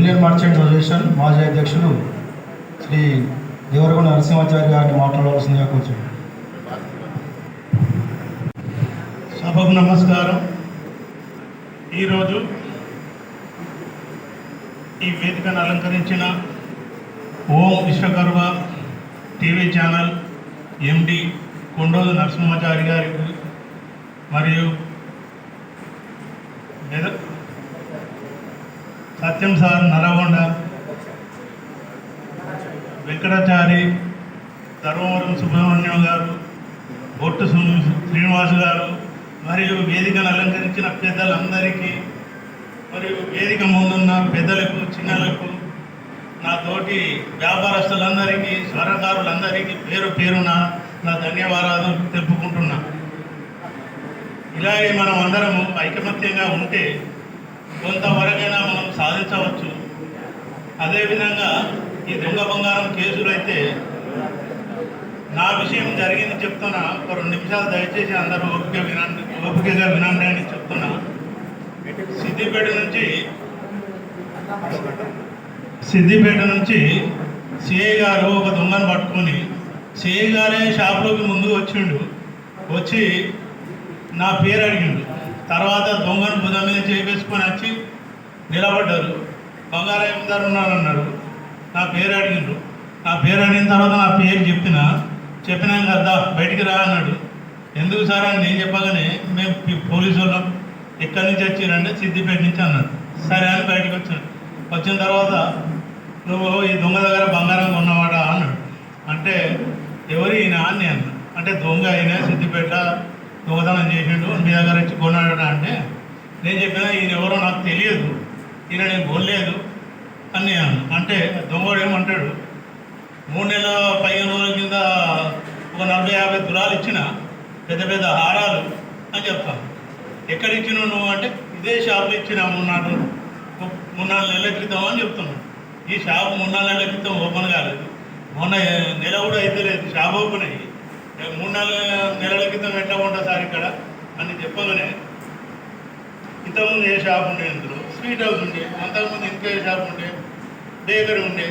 Bullion merchant association మాజీ అధ్యక్షులు శ్రీ దేవరగొండ నరసింహాచారి గారిని మాట్లాడవలసిందిగా కొంచెం సభకు నమస్కారం. ఈరోజు ఈ వేదికను అలంకరించిన Om Vishwakarma TV channel MD Kondoju Narasimhachari గారికి మరియు మెదక్ సత్యం సార్ నరగొండ. వెంకటాచారి ధర్మవరం సుబ్రహ్మణ్యం గారు బొట్టు శ్రీనివాస్ గారు మరియు వేదికను అలంకరించిన పెద్దలందరికీ మరియు వేదిక ముందున్న పెద్దలకు చిన్నలకు నా తోటి వ్యాపారస్తులందరికీ స్వరకారులందరికీ పేరు పేరున నా ధన్యవాదాలు తెలుపుకుంటున్నా. ఇలాగే మనం అందరము ఐకమత్యంగా ఉంటే కొంతవరకైనా మనం సాధించవచ్చు. అదేవిధంగా ఈ దొంగ బంగారం కేసులు అయితే నా విషయం జరిగింది చెప్తున్నా ఒక రెండు నిమిషాలు దయచేసి అందరూ ఓపిక వినండి ఓపికగా వినండి అని చెప్తున్నా. సిద్దిపేట నుంచి సిద్దిపేట నుంచి సిఐ గారు ఒక దొంగను పట్టుకొని సిఐ గారే షాప్లోకి ముందు వచ్చిండు. వచ్చి నా పేరు అడిగిండు. తర్వాత దొంగను బుధ మీద చేపేసుకొని వచ్చి నిలబడ్డారు. బంగారాయం గారు ఉన్నారన్నారు నా పేరు అడిగిండ్రు. నా పేరు అడిగిన తర్వాత నా పేరు చెప్పిన చెప్పినాక కదా బయటికి రా అన్నాడు. ఎందుకు సార్ అని నేను చెప్పగానే మేము పోలీసు వాళ్ళం. ఎక్కడి నుంచి వచ్చిరంటే సిద్దిపేట నుంచి అన్నాడు. సరే అని బయటకు వచ్చాడు. వచ్చిన తర్వాత నువ్వు ఈ దొంగ దగ్గర బంగారం కొన్నవాడా అన్నాడు. అంటే ఎవరు ఈయన అని అన్న అంటే దొంగ అయినా సిద్దిపేట దొంగతనం చేసిండు. మీ దగ్గర వచ్చి కొన్నాడు అంటే నేను చెప్పిన ఈయన ఎవరో నాకు తెలియదు. ఈయన నేను కొనలేదు. అని అంటే దొంగడు ఏమంటాడు? మూడు నెలల పదిహేను రోజుల కింద ఒక నలభై యాభై తులాలు ఇచ్చిన పెద్ద పెద్ద హారాలు అని చెప్తాను ఎక్కడ ఇచ్చినావు నువ్వు అంటే ఇదే షాపులో ఇచ్చిన మూడు నాలుగు మూడు నాలుగు నెలల క్రితం అని చెప్తున్నాను ఈ షాప్ మూడు నాలుగు నెలల క్రితం ఓపెన్ కాలేదు. మొన్న నెల కూడా అయితే లేదు. షాప్ ఓపెన్ అయ్యి ఏ మూడు నాలుగు నెలల క్రితం ఎట్లా ఉంటా సార్ ఇక్కడ? అని చెప్పగానే ఇంతకుముందు ఏ షాప్ ఉండే ఇందులో? స్వీట్ హౌస్ ఉండే అంతకుముందు ఇంకా షాప్ ఉండే బేకరీ ఉండే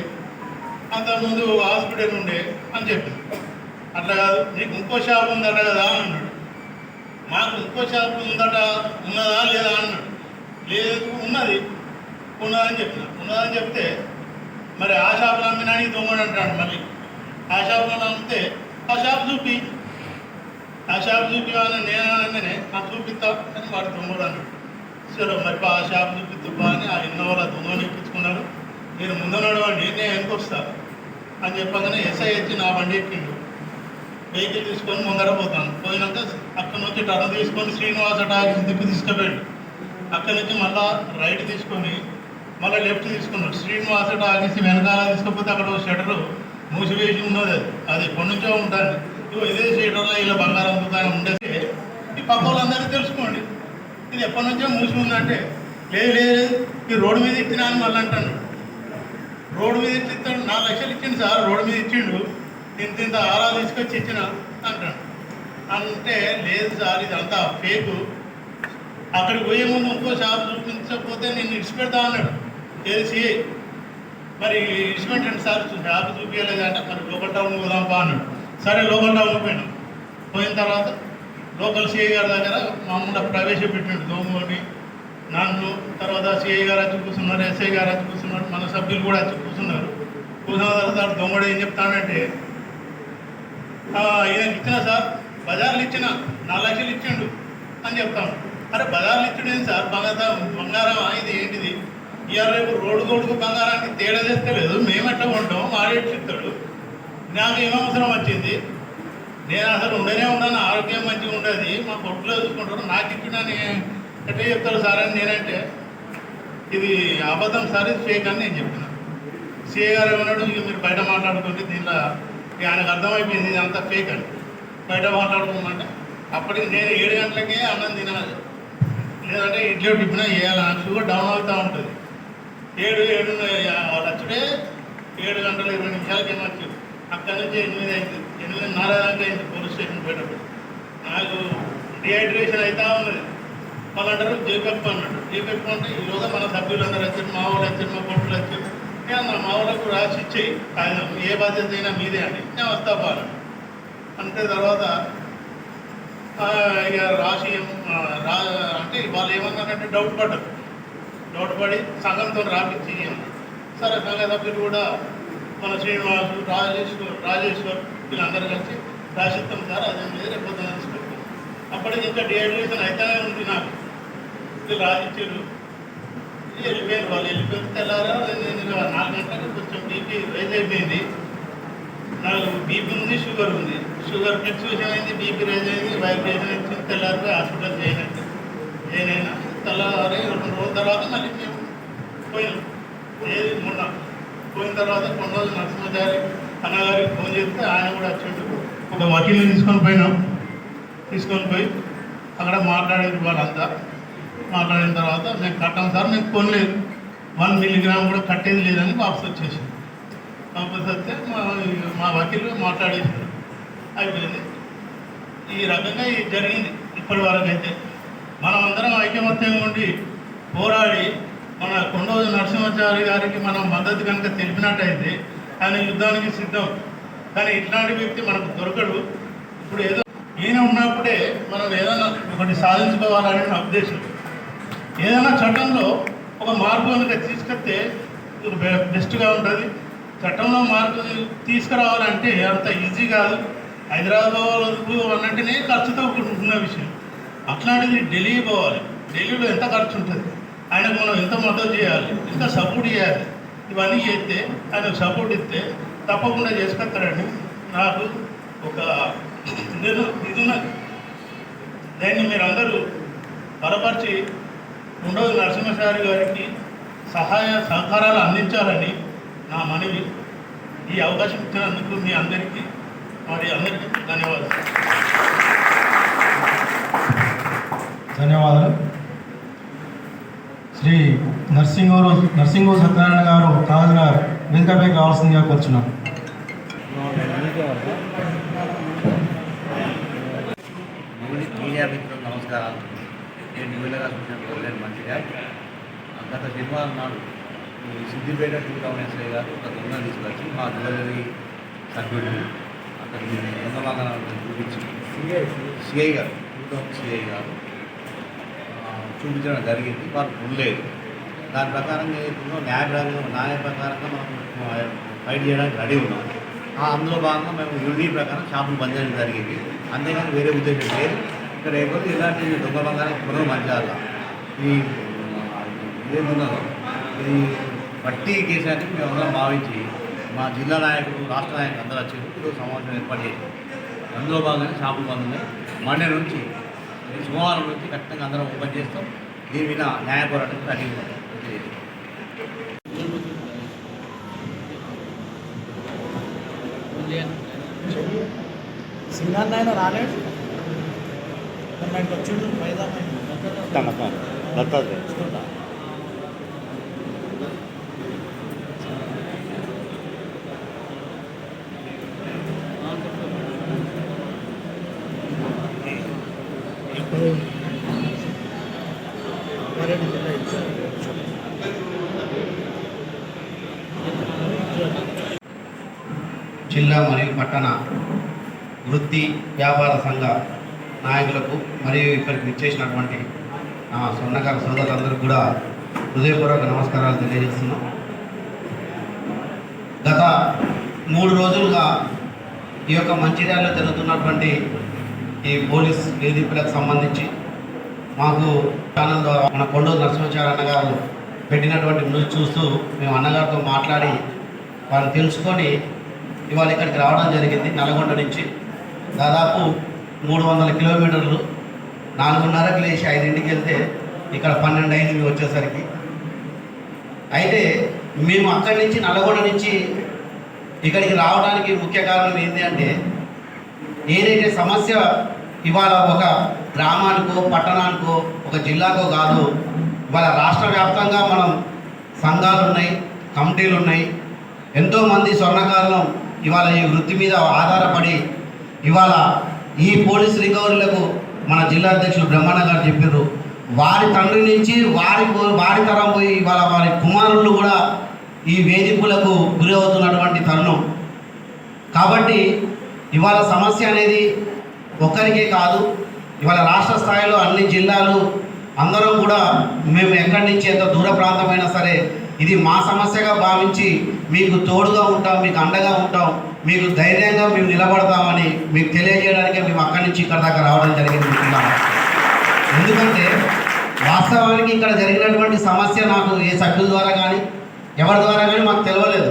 అంతకుముందు హాస్పిటల్ ఉండే అని చెప్పింది అట్లా కాదు నీకు ఇంకో షాప్ ఉందట కదా అని అన్నాడు. మాకు ఇంకో షాప్ ఉందట ఉన్నదా లేదా అన్నాడు. లేదు ఉన్నది ఉన్నదని చెప్పిన. ఉన్నదని చెప్తే మరి ఆ షాపులో అమ్మినానికి దొంగడు అంటాడు మళ్ళీ. ఆ షాపులో అమ్మితే ఆ షాప్ చూపి. ఆ షాప్ చూపి అని నేను అనగానే నాకు చూపిస్తా అని వాడు దొంగడు అన్నాడు. సరే మరి ఆ షాప్ చూపిద్దుబ్బా అని ఆ ఇన్నోవాల దొంగని ఎక్కించుకున్నాడు. నేను ముందున్నాడు నడవండి నేను వెనక వస్తాను అని చెప్పగానే ఎస్ఐ వచ్చి నా బండి ఎక్కిండు. వెహికల్ తీసుకొని ముందర పోతాను. పోయినాక అక్కడ నుంచి టర్న్ తీసుకొని శ్రీనివాస టాక్సీ దిక్కు తీసుకుపోయాడు. అక్కడి నుంచి మళ్ళా రైట్ తీసుకొని మళ్ళీ లెఫ్ట్ తీసుకున్నాడు. శ్రీనివాస టాక్సీ వెనకాల తీసుకపోతే అక్కడ ఒక షటరు మూసివేసి ఉన్నది అది కొనుంచో ఉంటాను నుంచో ఇదే చేయడంలో ఇలా బంగారం దుకాణం ఉండేది. ఈ పక్క వాళ్ళందరికీ తెలుసుకోండి. ఇది ఎప్పటి నుంచో మూసి ఉందంటే లేదు లేదు ఈ రోడ్డు మీద ఇచ్చినా అని మళ్ళీ అంటాను రోడ్డు మీద ఇట్లా ఇస్తాడు. నాలుగు లక్షలు ఇచ్చిండు సార్ రోడ్డు మీద ఇచ్చిండు. ఇంత ఇంత ఆరా తీసుకొచ్చి ఇచ్చిన అంటాడు. అంటే లేదు సార్ ఇదంతా ఫేకు. అక్కడికి పోయే ముందు ఇంకో షాప్ చూపించకపోతే నేను ఇడిచిపెడతా అన్నాడు. ఏసి మరి ఇడిచిపెట్టండి సార్ షాప్ చూపించలేదు అంటే మరి లోకల్ టౌన్ పోదాంపా అన్నాడు. సరే లోకల్ టౌన్ పోయినాం. పోయిన తర్వాత లోకల్ సిఐ గారి దగ్గర మామూలుగా ప్రవేశపెట్టిండు దోమోని నన్ను తర్వాత సిఐ గారు వచ్చి కూర్చున్నారు ఎస్ఐ గారు వచ్చి కూర్చున్నారు మన సభ్యులు కూడా వచ్చి కూర్చున్నారు. కూర్చున్న తర్వాత దొంగడు ఏం చెప్తానంటే ఏదైనా ఇచ్చిన సార్ బజార్లు ఇచ్చిన నాలుగు లక్షలు ఇచ్చిండు అని చెప్తాను అరే బజార్లు ఇచ్చిండు ఏంటి సార్? బంగారం బంగారం ఇది ఏంటిది? ఇవాళ రేపు రోడ్డు గోడుకు బంగారానికి తేడా తెస్తలేదు మేము ఎట్లా కొంటాం? వాడేటి చెప్తాడు. నాకు ఏమవసరం వచ్చింది? నేను అసలు ఉండనే ఉన్నాను ఆరోగ్యం మంచిగా ఉండదు. మా కొట్టులో చూసుకుంటాను నాకు ఇచ్చిన ఎట్లా చెప్తారు సార్ అని నేనంటే ఇది అబద్ధం సార్ ఇది ఫేక్ అని నేను చెప్పిన సీఏ గారు ఏమన్నాడు? ఇక మీరు బయట మాట్లాడుకుంటే దీనిలో ఆయనకు అర్థమైపోయింది. ఇది అంతా ఫేక్ అని. బయట మాట్లాడుకోమంటే అప్పటికి నేను ఏడు గంటలకే అన్నం తినాలి. లేదంటే ఇడ్లీ టిఫిన్ వేయాలి నాకు షుగర్ డౌన్ అవుతూ ఉంటుంది. ఏడు ఏడు వచ్చుడే ఏడు గంటల ఇరవై నిమిషాలకి ఏమొచ్చు అక్కడి నుంచి ఎనిమిది అయింది. ఎనిమిదిన్నర దాకా అయింది పోలీస్ స్టేషన్ పోయేటప్పుడు. నాకు డిహైడ్రేషన్ అవుతా ఉన్నది. వాళ్ళు అంటారు జేపెక్కు అన్నాడు. జీపెప్ అంటే ఈరోజు మన సభ్యులందరూ వచ్చారు మా వాళ్ళు వచ్చారు మా కొట్టులు వచ్చారు నేను మా వాళ్ళకు రాసి ఇచ్చేయి. ఆయన ఏ బాధ్యత అయినా మీదే అని నేను వస్తా పోవాలి అంటే తర్వాత ఇక రాసి రా అంటే వాళ్ళు ఏమన్నారంటే డౌట్ పడ్డారు. డౌట్ పడి సంఘంతో రాపించి సరే సంఘ సభ్యులు కూడా మన శ్రీనివాసు రాజేశ్వర్ రాజేశ్వర్ వీళ్ళందరూ కలిసి రాసిస్తాం సార్ అదే మీద రేపు పొద్దున అప్పటికి ఇంకా డిహైడ్రేషన్ అయితేనే ఉంది నాకు. వీళ్ళు రాసిచ్చారు. వెళ్ళిపోయారు వాళ్ళు వెళ్ళిపోయిన తెల్లారా నేను నాలుగు గంటలకు కొంచెం బీపీ రైజ్ అయిపోయింది. నాకు బీపీ ఉంది షుగర్ ఉంది. షుగర్ ఫ్లక్చువేషన్ అయింది బీపీ రైజ్ అయింది వైబ్రేషన్ వచ్చింది తెల్లారిపోయి హాస్పిటల్ చేయనట్టు నేనైనా తెల్లారి రెండు రోజుల తర్వాత మళ్ళీ మేము పోయినాం ఏది మొన్న. పోయిన తర్వాత కొన్ని రోజులు నరసింహచారి అన్నగారికి ఫోన్ చేస్తే ఆయన కూడా వచ్చిండు. ఒక వకీల్ని తీసుకొని పోయినాం. తీసుకొని పోయి అక్కడ మాట్లాడేది వాళ్ళంతా. మాట్లాడిన తర్వాత మేము కట్టాం సార్ మేము కొనలేదు. వన్ మిల్లీగ్రామ్ కూడా కట్టేది లేదని వాపస్ వచ్చేసింది. వాపస్ వస్తే మా మా వకీలు మాట్లాడేసారు అయిపోయింది. ఈ రకంగా జరిగింది. ఇప్పటి వరకు అయితే. మనం అందరం ఐకమత్యంగా ఉండి పోరాడి మన కొండోజు నరసింహాచారి గారికి మనం మద్దతు కనుక తెలిపినట్టయితే ఆయన యుద్ధానికి సిద్ధం. కానీ ఇట్లాంటి వ్యక్తి మనకు దొరకడు. ఇప్పుడు ఏదో ఈయన ఉన్నప్పుడే మనం ఏదైనా ఒకటి సాధించుకోవాలని నా ఉద్దేశం. ఏదైనా చట్టంలో ఒక మార్పు కనుక తీసుకొస్తే బె- బెస్ట్గా ఉంటుంది. చట్టంలో మార్పు తీసుకురావాలంటే అంత ఈజీ కాదు. హైదరాబాద్ అన్నింటినీ ఖర్చుతో కూడుకున్న విషయం. అట్లాంటిది ఢిల్లీ పోవాలి. ఢిల్లీలో ఎంత ఖర్చు ఉంటుంది? ఆయనకు మనం ఎంత మద్దతు చేయాలి? ఎంత సపోర్ట్ చేయాలి? ఇవన్నీ చేస్తే ఆయనకు సపోర్ట్ ఇస్తే తప్పకుండా చేసుకొస్తారని నాకు ఒక నేను ఇది ఉన్నది దాన్ని మీరందరూ బలపరిచి ఉండవు నరసింహసారి గారికి సహాయ సహకారాలు అందించాలని నా మనవి. ఈ అవకాశం ఇచ్చినందుకు మీ అందరికీ మరి అందరికీ ధన్యవాదాలు. ధన్యవాదాలు. శ్రీ నర్సింగూరు నర్సింగూరు సత్యనారాయణ గారు తహసీల్దార్ వెనుకపైకి రావాల్సిందిగా కూర్చున్నాం. మీడి- మీడియా మిత్రులకు నమస్కారాలు. నేను న్యూలుగా చూసిన మంచిగా? గత శనివారం నాడు ఈ సిద్దిపేట టూ టౌన్ గారు ఒక దొంగ తీసుకొచ్చి మా జ్యువెలరీ సభ్యుడు అక్కడ దొంగ వాహనాలను చూపించి సిఐ గారు సిఐ గారు చూపించడం జరిగింది. వారు ఉండలేదు. దాని ప్రకారంగా ఏదైతుందో న్యాయ ప్రకారంగా న్యాయ ప్రకారంగా మనం ఫైట్ చేయడానికి రెడీ ఉన్నాం. అందులో భాగంగా మేము యూనిటీ ప్రకారం షాపులు బంద్ చేయడం జరిగింది. అంతేగాని వేరే ఉద్దేశం లేదు. ఇక్కడ ఏదో ఇలాంటి దొంగ బంగారం పునరు మంచాల ఈ ఇదేంటున్నారో ఈ బట్టి కేసాన్ని మేము అందరం భావించి మా జిల్లా నాయకులు రాష్ట్ర నాయకులు అందరూ వచ్చి ఈరోజు సమావేశం ఏర్పాటు చేశారు. అందులో భాగంగా షాపులు బంద్ ఉన్నాయి. మండే నుంచి సోమవారం నుంచి ఖచ్చితంగా అందరం ఓపెన్ చేస్తాం. దీని మీద న్యాయ పోరాటం రెడీ సింగర్ ఆయన రాలేడు వచ్చిండు చూసుకుంటా జిల్లా మరియు పట్టణ వృత్తి వ్యాపార సంఘ నాయకులకు మరియు ఇక్కడికి విచ్చేసినటువంటి నా స్వర్ణకార సోదరులందరికీ కూడా హృదయపూర్వక నమస్కారాలు తెలియజేస్తున్నాం. గత మూడు రోజులుగా ఈ యొక్క మంచిర్యాలలో జరుగుతున్నటువంటి ఈ పోలీస్ వేధింపులకు సంబంధించి మాకు ఛానల్ మన కొండూరు నరసింహాచార్య అన్నగారు పెట్టినటువంటి న్యూస్ చూస్తూ మేము అన్నగారితో మాట్లాడి వారిని తెలుసుకొని ఇవాళ ఇక్కడికి రావడం జరిగింది నల్గొండ నుంచి. దాదాపు మూడు వందల కిలోమీటర్లు నాలుగున్నరకు లేచి ఐదింటికి వెళ్తే ఇక్కడ పన్నెండు అయింది వచ్చేసరికి. అయితే మేము అక్కడి నుంచి నల్గొండ నుంచి ఇక్కడికి రావడానికి ముఖ్య కారణం ఏంటి అంటే ఏదైతే సమస్య ఇవాళ ఒక గ్రామానికో పట్టణానికో ఒక జిల్లాకో కాదు. ఇవాళ రాష్ట్ర వ్యాప్తంగా మనం సంఘాలు ఉన్నాయి కమిటీలు ఉన్నాయి ఎంతోమంది స్వర్ణకారులం ఇవాళ ఈ వృత్తి మీద ఆధారపడి ఇవాళ ఈ పోలీస్ రికవరీలకు మన జిల్లా అధ్యక్షులు బ్రహ్మణ గారు చెప్పారు వారి తండ్రి నుంచి వారి వారి తరం పోయి ఇవాళ వారి కుమారులు కూడా ఈ వేధింపులకు గురి అవుతున్నటువంటి తరుణం. కాబట్టి ఇవాళ సమస్య అనేది ఒక్కరికే కాదు ఇవాళ రాష్ట్ర స్థాయిలో అన్ని జిల్లాలు అందరం కూడా మేము ఎక్కడి నుంచి ఎంత దూర ప్రాంతమైనా సరే ఇది మా సమస్యగా భావించి మీకు తోడుగా ఉంటాం మీకు అండగా ఉంటాం మీకు ధైర్యంగా మేము నిలబడతామని మీకు తెలియజేయడానికే మేము అక్కడి నుంచి ఇక్కడ దాకా రావడం జరిగింది ఎందుకంటే వాస్తవానికి ఇక్కడ జరిగినటువంటి సమస్య నాకు ఏ సభ్యుల ద్వారా కానీ ఎవరి ద్వారా కానీ మాకు తెలియలేదు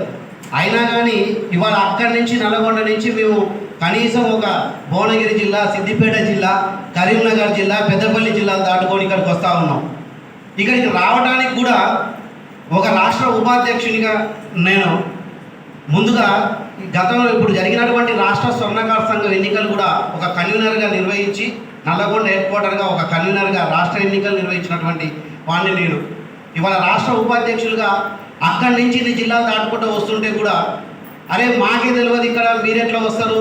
అయినా కానీ ఇవాళ అక్కడి నుంచి నల్గొండ నుంచి మేము కనీసం ఒక భువనగిరి జిల్లా సిద్దిపేట జిల్లా కరీంనగర్ జిల్లా పెద్దపల్లి జిల్లాలు దాటుకొని ఇక్కడికి వస్తూ ఉన్నాం. ఇక్కడికి రావడానికి కూడా ఒక రాష్ట్ర ఉపాధ్యక్షునిగా నేను ముందుగా గతంలో ఇప్పుడు జరిగినటువంటి రాష్ట్ర స్వర్ణకార సంఘం ఎన్నికలు కూడా ఒక కన్వీనర్గా నిర్వహించి నల్లగొండ హెడ్ క్వార్టర్గా ఒక కన్వీనర్గా రాష్ట్ర ఎన్నికలు నిర్వహించినటువంటి వాడిని నేను. ఇవాళ రాష్ట్ర ఉపాధ్యక్షులుగా అక్కడి నుంచి ఇన్ని జిల్లాలు దాటుకుంటూ వస్తుంటే కూడా అరే మాకే తెలియదు ఇక్కడ మీరు ఎట్లా వస్తారు?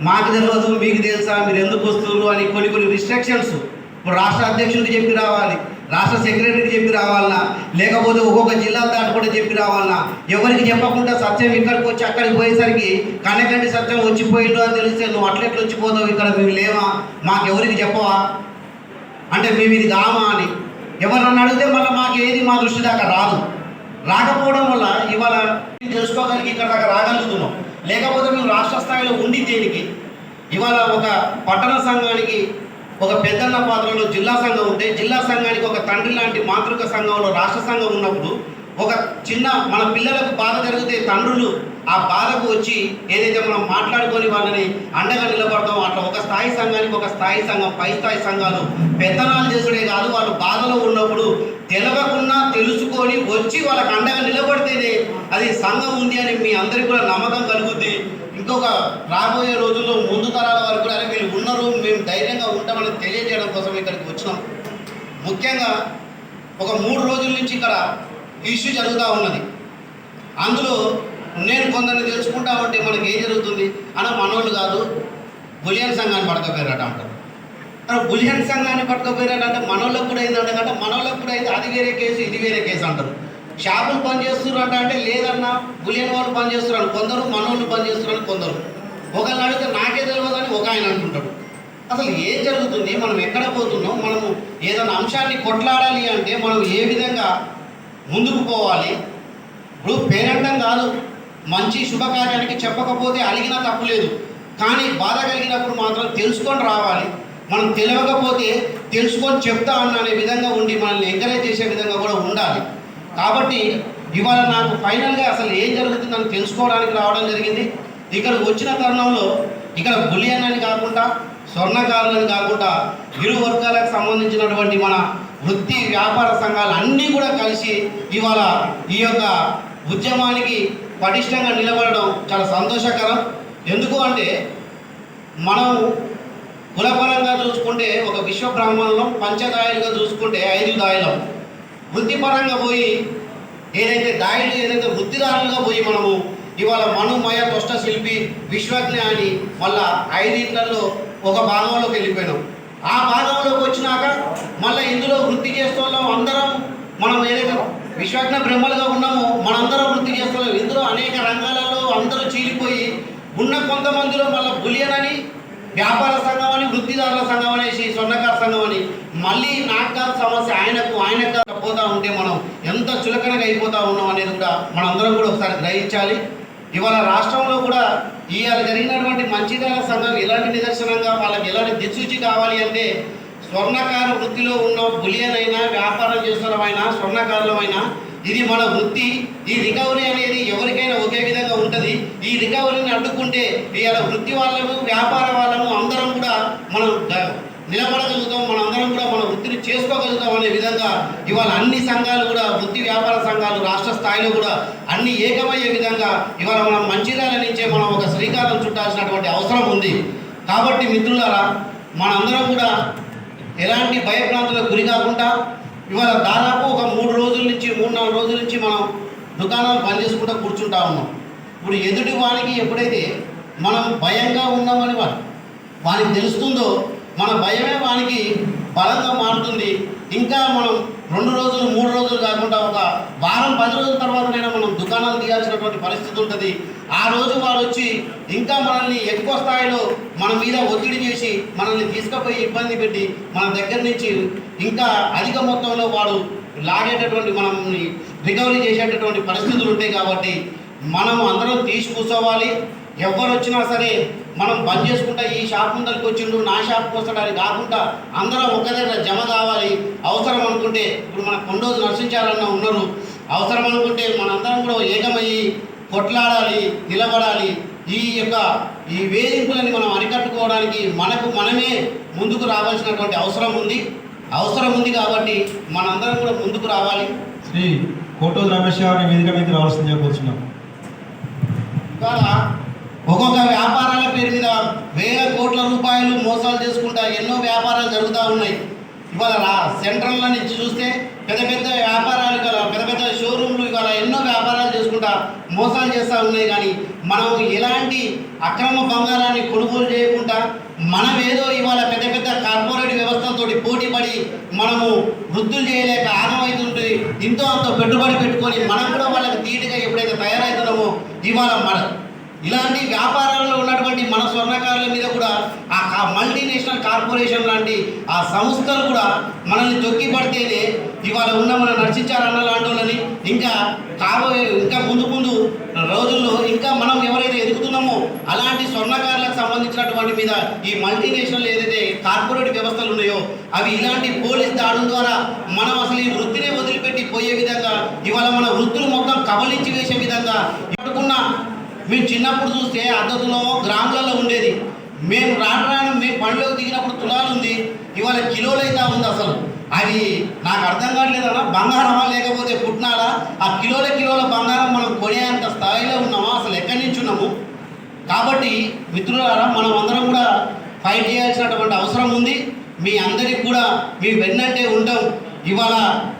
మాకు తెలియదు మీకు తెలుసా మీరు ఎందుకు వస్తున్నారు అని కొన్ని కొన్ని రిస్ట్రిక్షన్స్ ఇప్పుడు రాష్ట్ర అధ్యక్షుడికి చెప్పి రావాలి రాష్ట్ర సెక్రటరీకి చెప్పి రావాలన్నా లేకపోతే ఒక్కొక్క జిల్లా దాటుకుంటే చెప్పి రావాలన్నా ఎవరికి చెప్పకుండా సత్యం ఇక్కడికి వచ్చి అక్కడికి పోయేసరికి కనకండి సత్యం వచ్చిపోయిండు అని తెలిస్తే నువ్వు అట్లెట్లు వచ్చిపోతావు? ఇక్కడ మేము లేవా? మాకెవరికి చెప్పవా? అంటే మేము ఇది కామా అని. ఎవరన్నా అడిగితే మళ్ళీ మాకు ఏది మా దృష్టి దాకా రాదు. రాకపోవడం వల్ల ఇవాళ తెలుసుకోగలిగి ఇక్కడ దాకా రాగలుగుతున్నాం. లేకపోతే నువ్వు రాష్ట్ర స్థాయిలో ఉండి దేనికి? ఇవాళ ఒక పట్టణ సంఘానికి ఒక పెద్దన్న పాత్రలో జిల్లా సంఘం ఉంటే జిల్లా సంఘానికి ఒక తండ్రి లాంటి మాతృక సంఘంలో రాష్ట్ర సంఘం ఉన్నప్పుడు ఒక చిన్న మన పిల్లలకు బాధ జరిగితే తండ్రులు ఆ బాధకు వచ్చి ఏదైతే మనం మాట్లాడుకొని వాళ్ళని అండగా నిలబడతాం అట్లా ఒక స్థాయి సంఘానికి ఒక స్థాయి సంఘం పై స్థాయి సంఘాలు పెత్తనాలు చేసుడే కాదు వాళ్ళు బాధలో ఉన్నప్పుడు తెలవకుండా తెలుసుకొని వచ్చి వాళ్ళకి అండగా నిలబడితేనే అది సంఘం ఉంది అని మీ అందరికీ కూడా నమ్మకం కలుగుద్ది. ఇంకొక రాబోయే రోజుల్లో ముందు తరాల వరకు కూడా వీళ్ళు ఉన్నారు మేము ధైర్యంగా ఉంటామని తెలియజేయడం కోసం ఇక్కడికి వచ్చినాం. ముఖ్యంగా ఒక మూడు రోజుల నుంచి ఇక్కడ ఇష్యూ జరుగుతూ ఉన్నది. అందులో నేను కొందరిని తెలుసుకుంటా ఉంటే మనకి ఏం జరుగుతుంది? అన్న మనోళ్ళు కాదు బులియన్ సంఘాన్ని పడకపోయారట అంటారు బులియన్ సంఘాన్ని పట్టుకపోయారట అంటే మనోళ్ళకు కూడా అయింది అంటే మనోళ్ళకు కూడా అయింది అది వేరే కేసు ఇది వేరే కేసు అంటారు. షాపులు పని చేస్తున్నారు అంటే లేదన్నా బులియన్ వాళ్ళు పని చేస్తున్నారు కొందరు మనోళ్ళు పని చేస్తున్నారు కొందరు. ఒకళ్ళు అడిగితే నాకే తెలియదు అని ఒక ఆయన అంటుంటాడు. అసలు ఏం జరుగుతుంది? మనం ఎక్కడ పోతున్నాం? మనము ఏదైనా అంశాన్ని కొట్లాడాలి అంటే మనం ఏ విధంగా ముందుకు పోవాలి. ఇప్పుడు పేరంటం కాదు. మంచి శుభకార్యానికి చెప్పకపోతే అలిగినా తప్పులేదు కానీ బాధ కలిగినప్పుడు మాత్రం తెలుసుకొని రావాలి. మనం తెలియకపోతే తెలుసుకొని చెప్తా అన్న అనే విధంగా ఉండి మనల్ని ఎంకరేజ్ చేసే విధంగా కూడా ఉండాలి. కాబట్టి ఇవాళ నాకు ఫైనల్గా అసలు ఏం జరుగుతుందని తెలుసుకోవడానికి రావడం జరిగింది. ఇక్కడ వచ్చిన తరుణంలో ఇక్కడ బులియన్ అని కాకుండా స్వర్ణకారులని కాకుండా ఇరు వర్గాలకు సంబంధించినటువంటి మన వృత్తి వ్యాపార సంఘాలు అన్నీ కూడా కలిసి ఇవాళ ఈ యొక్క ఉద్యమానికి పటిష్టంగా నిలబడడం చాలా సంతోషకరం. ఎందుకు అంటే మనం కులపరంగా చూసుకుంటే ఒక విశ్వ బ్రాహ్మణులం పంచదాయులుగా చూసుకుంటే ఐదు దాయులం. వృత్తిపరంగా పోయి ఏదైతే దాయులు ఏదైతే వృత్తిదారులుగా పోయి మనము ఇవాళ మనుమయ తుష్ట శిల్పి విశ్వజ్ఞ అని మళ్ళా ఐదింట్లలో ఒక భాగంలోకి వెళ్ళిపోయినాం. ఆ భాగంలోకి వచ్చినాక మళ్ళీ ఇందులో వృత్తి చేస్తున్నాం అందరం. మనం ఏదైతే విశ్వజ్ఞ బ్రహ్మలుగా ఉన్నామో మనందరం వృత్తి చేస్తున్నాం ఇందులో అనేక రంగాలలో అందరూ చీలిపోయి ఉన్న కొంతమందిలో మళ్ళీ బులియన్ అని వ్యాపార సంఘం అని వృత్తిదారుల సంఘం అనేసి స్వర్ణకార సంఘం అని మళ్ళీ నాటకాల సమస్య ఆయనకు ఆయనకు పోతా ఉంటే మనం ఎంత చులకనగా అయిపోతా ఉన్నాం అనేది కూడా మనందరం కూడా ఒకసారి గ్రహించాలి. ఇవాళ రాష్ట్రంలో కూడా ఇవాళ జరిగినటువంటి మంచిర్యాల సంఘం ఎలాంటి నిదర్శనంగా వాళ్ళకి ఎలాంటి దిక్సూచి కావాలి అంటే స్వర్ణకార వృత్తిలో ఉన్న బులియన్ అయినా వ్యాపారం చేస్తున్నమైనా స్వర్ణకారులమైనా ఇది మన వృత్తి. ఈ రికవరీ అనేది ఎవరికైనా ఒకే విధంగా ఉంటుంది. ఈ రికవరీని అడ్డుకుంటే ఇవాళ వృత్తి వాళ్ళము వ్యాపార వాళ్ళము అందరం కూడా మనం నిలబడగలుగుతాం. మన అందరం కూడా చేసుకోగలుగుతాం అనే విధంగా ఇవాళ అన్ని సంఘాలు కూడా వృత్తి వ్యాపార సంఘాలు రాష్ట్ర స్థాయిలో కూడా అన్ని ఏకమయ్యే విధంగా ఇవాళ మనం మంచిర్యాల నుంచే మనం ఒక శ్రీకారం చుట్టాల్సినటువంటి అవసరం ఉంది. కాబట్టి మిత్రులారా మనందరం కూడా ఎలాంటి భయభ్రాంతులకు గురి కాకుండా ఇవాళ దాదాపు ఒక మూడు రోజుల నుంచి మూడు నాలుగు రోజుల నుంచి మనం దుకాణాలు బంద్ చేసుకుంటూ కూర్చుంటా ఉన్నాం. ఇప్పుడు ఎదుటి వానికి ఎప్పుడైతే మనం భయంగా ఉన్నామని వాడు వానికి తెలుస్తుందో మన భయమే వానికి బలంగా మారుతుంది. ఇంకా మనం రెండు రోజులు మూడు రోజులు కాకుండా ఒక వారం పది రోజుల తర్వాతనైనా మనం దుకాణాలు తీయాల్సినటువంటి పరిస్థితి ఉంటుంది. ఆ రోజు వారు వచ్చి ఇంకా మనల్ని ఎక్కువ స్థాయిలో మన మీద ఒత్తిడి చేసి మనల్ని తీసుకుపోయి ఇబ్బంది పెట్టి మన దగ్గర నుంచి ఇంకా అధిక మొత్తంలో వాడు లాగేటటువంటి మనల్ని రికవరీ చేసేటటువంటి పరిస్థితులు ఉంటాయి కాబట్టి మనం అందరం తీసి కూర్చోవాలి. ఎవరు వచ్చినా సరే మనం బంద్ చేసుకుంటా ఈ షాప్ ముందరికి వచ్చిండు నా షాప్కి వస్తాడని కాకుండా అందరం ఒక దగ్గర జమ కావాలి. అవసరం అనుకుంటే ఇప్పుడు మన కొండోజు నరసించాలన్న ఉన్నారు. అవసరం అనుకుంటే మనందరం కూడా ఏకమయ్యి కొట్లాడాలి నిలబడాలి. ఈ యొక్క ఈ వేధింపులని మనం అరికట్టుకోవడానికి మనకు మనమే ముందుకు రావాల్సినటువంటి అవసరం ఉంది. అవసరం ఉంది కాబట్టి మనందరం కూడా ముందుకు రావాలి. శ్రీ కోటోజు రమేష్ గారిని వేదిక మీద రావాల్సిందిగా కోరుచున్నాం. ఇవాళ ఒక్కొక్క వ్యాపారాల పేరు మీద వేల కోట్ల రూపాయలు మోసాలు చేసుకుంటా ఎన్నో వ్యాపారాలు జరుగుతూ ఉన్నాయి. ఇవాళ సెంట్రల్ నుంచి చూస్తే పెద్ద పెద్ద వ్యాపారాలు గల పెద్ద పెద్ద షోరూమ్లు ఇవాళ ఎన్నో వ్యాపారాలు చేసుకుంటా మోసాలు చేస్తూ ఉన్నాయి. కానీ మనం ఎలాంటి అక్రమ బంగారాన్ని కొనుగోలు చేయకుండా మనం ఏదో ఇవాళ పెద్ద పెద్ద కార్పొరేట్ వ్యవస్థలతో పోటీపడి మనము వృద్ధులు చేయలేక ఆగమవుతుంటే ఇంతో అంత పెట్టుబడి పెట్టుకొని మనం కూడా వాళ్ళకి ధీటుగా ఎప్పుడైతే తయారవుతున్నామో ఇవాళ మన ఇలాంటి వ్యాపారాల్లో ఉన్నటువంటి మన స్వర్ణకారుల మీద కూడా ఆ మల్టీనేషనల్ కార్పొరేషన్ లాంటి ఆ సంస్థలు కూడా మనల్ని తొక్కి పడితేనే ఇవాళ ఉన్న మన నడిచించారన్న లాంటి వాళ్ళని ఇంకా కాబోయే ఇంకా ముందు ముందు రోజుల్లో ఇంకా మనం ఎవరైతే ఎదుగుతున్నామో అలాంటి స్వర్ణకారులకు సంబంధించినటువంటి మీద ఈ మల్టీనేషనల్ ఏదైతే కార్పొరేట్ వ్యవస్థలు ఉన్నాయో అవి ఇలాంటి పోలీస్ దాడుల ద్వారా మనం అసలు ఈ వృత్తినే వదిలిపెట్టి పోయే విధంగా ఇవాళ మన వృత్తులు మొత్తం కబలించి వేసే విధంగా పట్టుకున్న మేము చిన్నప్పుడు చూస్తే అద్దతులో గ్రాములలో ఉండేది. మేము రాను రాను మేము పనిలోకి దిగినప్పుడు తులాలు ఉంది. ఇవాళ కిలోలు అయితే ఉంది అసలు. అది నాకు అర్థం కావట్లేదన్నా బంగారమా లేకపోతే పుట్టినాడా ఆ కిలోల కిలోల బంగారం మనం కొనేంత స్థాయిలో ఉన్నామా? అసలు ఎక్కడి నుంచి ఉన్నాము? కాబట్టి మిత్రులారా మనం అందరం కూడా ఫైట్ చేయాల్సినటువంటి అవసరం ఉంది. మీ అందరికి కూడా మీ వెన్నంటే ఉంటాం ఇవాళ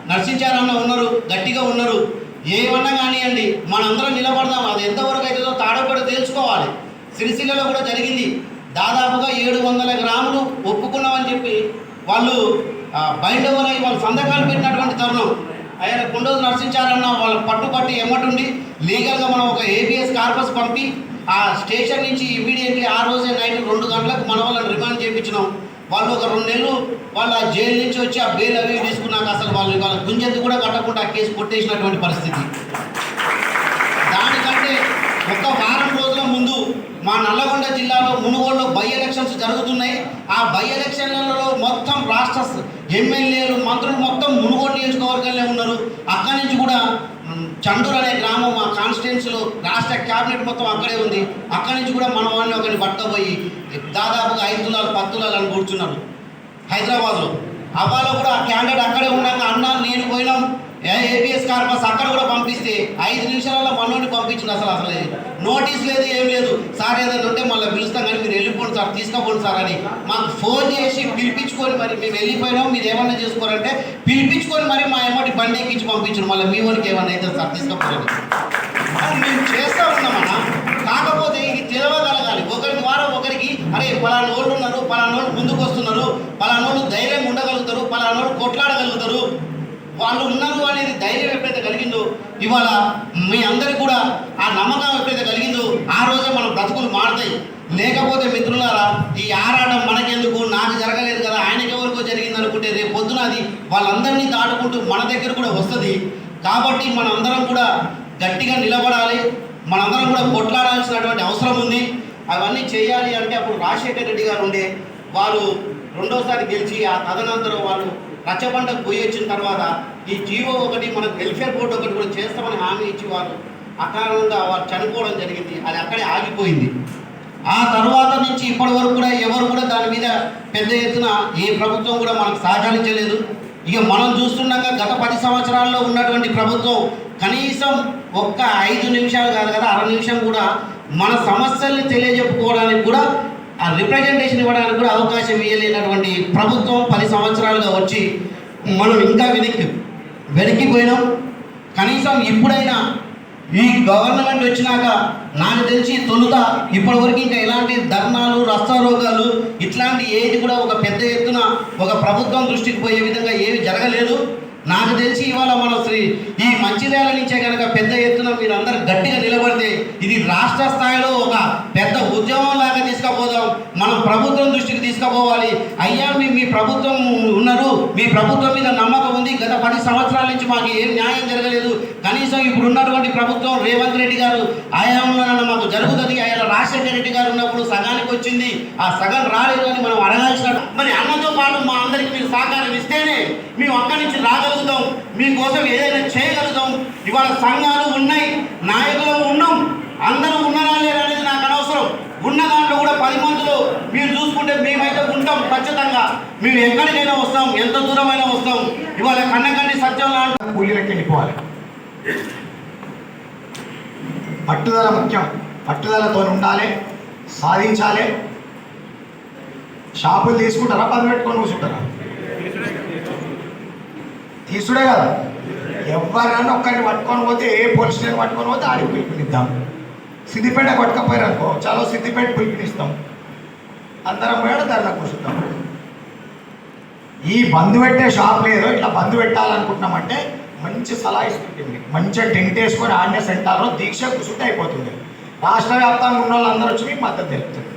నర్సించారన్న ఉన్నారు గట్టిగా ఉన్నారు. ఏమన్నా కానివ్వండి మనందరం నిలబడదాం. అది ఎంతవరకు అవుతుందో తాడపడి తెలుసుకోవాలి సిరిసిల్లలో కూడా జరిగింది. దాదాపుగా ఏడు వందల గ్రాములు ఒప్పుకున్నామని చెప్పి వాళ్ళు బయటవరై వాళ్ళు సంతకాలు పెట్టినటువంటి తరుణం. ఆయన కుండోజు నర్శించారన్న వాళ్ళ పట్టుపట్టి ఎమ్మటుండి లీగల్గా మనం ఒక ఏబిఎస్ కార్పస్ పంపి ఆ స్టేషన్ నుంచి ఇమీడియట్లీ ఆ రోజే నైట్ రెండు గంటలకు మన వాళ్ళని రిమాండ్ చేయించినాం వాళ్ళు ఒక రెండు నెలలు వాళ్ళ జైలు నుంచి వచ్చి ఆ బెయిల్ అవి తీసుకున్నాక అసలు వాళ్ళు వాళ్ళ గుంజెత్తు కూడా కట్టకుండా ఆ కేసు కొట్టేసినటువంటి పరిస్థితి. దానికంటే ఒక వారం రోజుల ముందు మా నల్లగొండ జిల్లాలో మునుగోడులో బై ఎలక్షన్స్ జరుగుతున్నాయి. ఆ బై ఎలక్షన్లలో మొత్తం రాష్ట్ర ఎమ్మెల్యేలు మంత్రులు మొత్తం మునుగోడు నియోజకవర్గంలో ఉన్నారు. అక్కడి నుంచి కూడా మ్, చండూరు అనే గ్రామం కాన్స్టిట్యున్సీలో రాష్ట్ర క్యాబినెట్ మొత్తం అక్కడే ఉంది. అక్కడి నుంచి కూడా మన వాళ్ళని ఒకరిని పట్టబోయి దాదాపుగా ఐదు తులాలు పది అని కూర్చున్నారు హైదరాబాద్లో. అవాలో కూడా ఆ క్యాండిడేట్ అక్కడే ఉన్నాక అన్నా నేను పోయినాం. ఏబిఎస్ కార్పస్ అక్కడ కూడా పంపిస్తే ఐదు నిమిషాలలో మనోని పంపించింది అసలు అసలు నోటీస్ లేదు ఏం లేదు. సార్ ఏదైనా ఉంటే మళ్ళీ పిలుస్తాం కానీ మీరు వెళ్ళిపోండి సార్ తీసుకుపోండి సార్ అని. మాకు ఫోన్ చేసి పిలిపించుకొని మరి మేము వెళ్ళిపోయినాం మీరు ఏమన్నా చేసుకోరంటే పిలిపించుకొని మరి మా ఏమంటే బండి ఎక్కించి పంపించరు మళ్ళీ మీ వారికి ఏమన్నా అయితే సార్ తీసుకుపోండి. మేము చేస్తూ ఉన్నామన్నా కాకపోతే ఇది తెలవగలగాలి ఒకరి ద్వారా ఒకరికి అరే పలానా వాళ్ళు ఉన్నారు పలానా వాళ్ళు ముందుకు వస్తున్నారు పలానా వాళ్ళు ధైర్యంగా ఉండగలుగుతారు పలానా వాళ్ళు కొట్లాడగలుగుతారు. వాళ్ళు ఉన్నారు అనేది ధైర్యం ఎప్పుడైతే కలిగిందో ఇవాళ మీ అందరికి కూడా ఆ నమ్మకం ఎప్పుడైతే కలిగిందో ఆ రోజే మన బ్రతుకులు మారుతాయి. లేకపోతే మిత్రులారా ఈ ఆరాటం మనకెందుకు? నాకు జరగలేదు కదా ఆయనకి ఎవరికో జరిగింది అనుకుంటే రేపు పొద్దున అది వాళ్ళందరినీ దాటుకుంటూ మన దగ్గర కూడా వస్తుంది. కాబట్టి మనందరం కూడా గట్టిగా నిలబడాలి. మనందరం కూడా కొట్లాడాల్సినటువంటి అవసరం ఉంది. అవన్నీ చేయాలి అంటే అప్పుడు రాజశేఖర రెడ్డి గారు ఉండే వారు రెండోసారి గెలిచి ఆ తదనంతరం వాళ్ళు రచ్చబండకు పోయి వచ్చిన తర్వాత ఈ జీవో ఒకటి మన వెల్ఫేర్ బోర్డు ఒకటి కూడా చేస్తామని హామీ ఇచ్చి వారు అకారణంగా వారు చనిపోవడం జరిగింది. అది అక్కడే ఆగిపోయింది. ఆ తర్వాత నుంచి ఇప్పటి వరకు కూడా ఎవరు కూడా దాని మీద పెద్ద ఎత్తున ఏ ప్రభుత్వం కూడా మనకు సహకరించలేదు. ఇక మనం చూస్తుండగా గత పది సంవత్సరాల్లో ఉన్నటువంటి ప్రభుత్వం కనీసం ఒక్క ఐదు నిమిషాలు కాదు కదా అర నిమిషం కూడా మన సమస్యల్ని తెలియజెప్పుకోవడానికి కూడా ఆ రిప్రజెంటేషన్ ఇవ్వడానికి కూడా అవకాశం ఇవ్వలేనటువంటి ప్రభుత్వం పది సంవత్సరాలుగా వచ్చి మనం ఇంకా వెనక్కి వెనక్కిపోయినాం కనీసం ఇప్పుడైనా ఈ గవర్నమెంట్ వచ్చినాక నాకు తెలిసి తొలుత ఇప్పటివరకు ఇంకా ఎలాంటి ధర్నాలు రస్తారోగాలు ఇట్లాంటి ఏది కూడా ఒక పెద్ద ఎత్తున ఒక ప్రభుత్వం దృష్టికి పోయే విధంగా ఏవి జరగలేదు. నాకు తెలిసి ఇవాళ మన శ్రీ ఈ మంచిర్యాల నుంచే కనుక పెద్ద ఎత్తున మీరు అందరు గట్టిగా ఇది రాష్ట్ర స్థాయిలో ఒక పెద్ద ఉద్యమం లాగా తీసుకుపోదాం. మనం ప్రభుత్వం దృష్టికి తీసుకుపోవాలి. అయ్యా మీ మీ ప్రభుత్వం ఉన్నారు. మీ ప్రభుత్వం మీద నమ్మకం ఉంది. గత పది సంవత్సరాల నుంచి మాకు ఏం న్యాయం జరగలేదు. కనీసం ఇప్పుడు ఉన్నటువంటి ప్రభుత్వం రేవంత్ రెడ్డి గారు ఆయాంలో మాకు జరుగుతుంది. ఆయన రాజశేఖర రెడ్డి గారు ఉన్నప్పుడు సగానికి వచ్చింది. ఆ సగం రాలేదు అని మనం అడగాల్సిన మరి అన్నతో పాటు మా అందరికి మీరు సహకారం ఇస్తేనే మేము అక్కడి నుంచి రాగలుగుతాం. మీకోసం ఏదైనా చేయగలుగుతాం. ఇవాళ సంఘాలు ఉన్నాయి. నాయకులు ఉన్నాం. అందరూ ఉన్నారా లేరా అనేది నాకు అనవసరం. ఉన్న దాంట్లో కూడా పది మందిలో మీరు చూసుకుంటే మేమైతే ఉంటాం ఖచ్చితంగా. మేము ఎక్కడికైనా వస్తాం ఎంత దూరమైనా వస్తాం. ఇవాళ కన్నకండి సత్యం లాంటి కూలీలకి వెళ్ళిపోవాలి. పట్టుదల ముఖ్యం. పట్టుదలతో ఉండాలి సాధించాలి. షాపులు తీసుకుంటారా పని పెట్టుకొని కూర్చుంటారా? తీసుడే కదా. ఎవరైనా ఒక్కరిని పట్టుకొని పోతే ఏ పోలీస్ స్టేషన్ పట్టుకొని పోతే ఆడికి పిలుపునిద్దాం సిద్దిపేట కొట్టకపోయారు అనుకో చాలా సిద్దిపేట పిలుపునిస్తాం అందరం పోయాడు ధరలో కూర్చుంటాం. ఈ బంద్ పెట్టే షాప్ లేదో ఇట్లా బంద్ పెట్టాలనుకుంటున్నామంటే మంచి సలహా ఇస్తుంది మంచిగా టెంట్ వేసుకొని ఆన్య సెంటర్లో దీక్ష కూర్చుంటే అయిపోతుంది. రాష్ట్ర వ్యాప్తంగా ఉన్న వాళ్ళందరూ వచ్చి మీకు మద్దతు తెలుపుతుంది